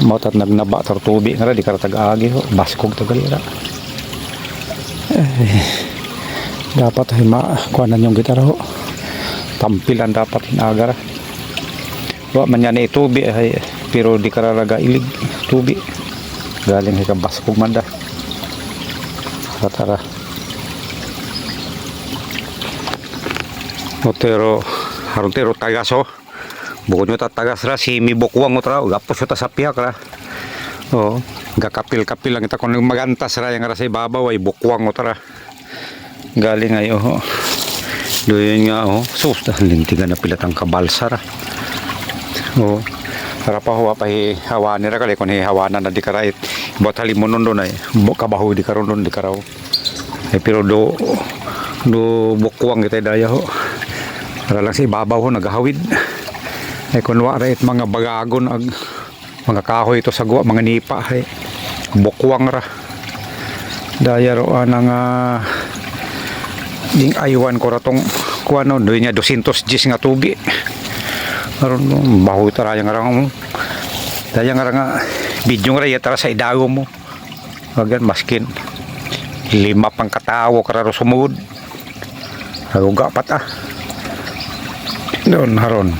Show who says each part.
Speaker 1: Mautat nagnaba tar tubi nga di kara tag-agi ho. Baskog tagalira. Eh, dapat ay makuanan yung gitara ho. Tampilan dapat hinagara. Wa man yan eh, tubi ay pero di kararaga ilig tubi. Galing ka baskog man da. Tara. Otero harutero tagaso. Bukod nyo tatagas ra si mi bukwang utra gapos ta sa piyak ra. Oh, gakapil-kapil lang ita kung magantas ra yang ra sa ay bukwang utra. Galing ay oh. Doon nga oh. Sus lintigan na pilat ang kabalsa ra. Oh. Para pa huwa pa hi hawa ni ra kali kun hi hawa na di karait. Bot halimunon doon ay bo kabaho di karon doon di karaw. Eh pero do do bukwang kita daya ho. Para lang sa ibabaw ho naghahawid. Ay kunwa ra it mga bagagon ag mga kahoy ito sa guwa mga nipa ay bukwang ra. Daya ro anang uh, ding aywan ko ratong kuano do nya 210 nga tubi. Aron mo baho tara yang arang daya nga nga video nga tara sa idago mo. Agan maskin lima pang katawo kararo sumud. Haruga pat ah. Doon haron.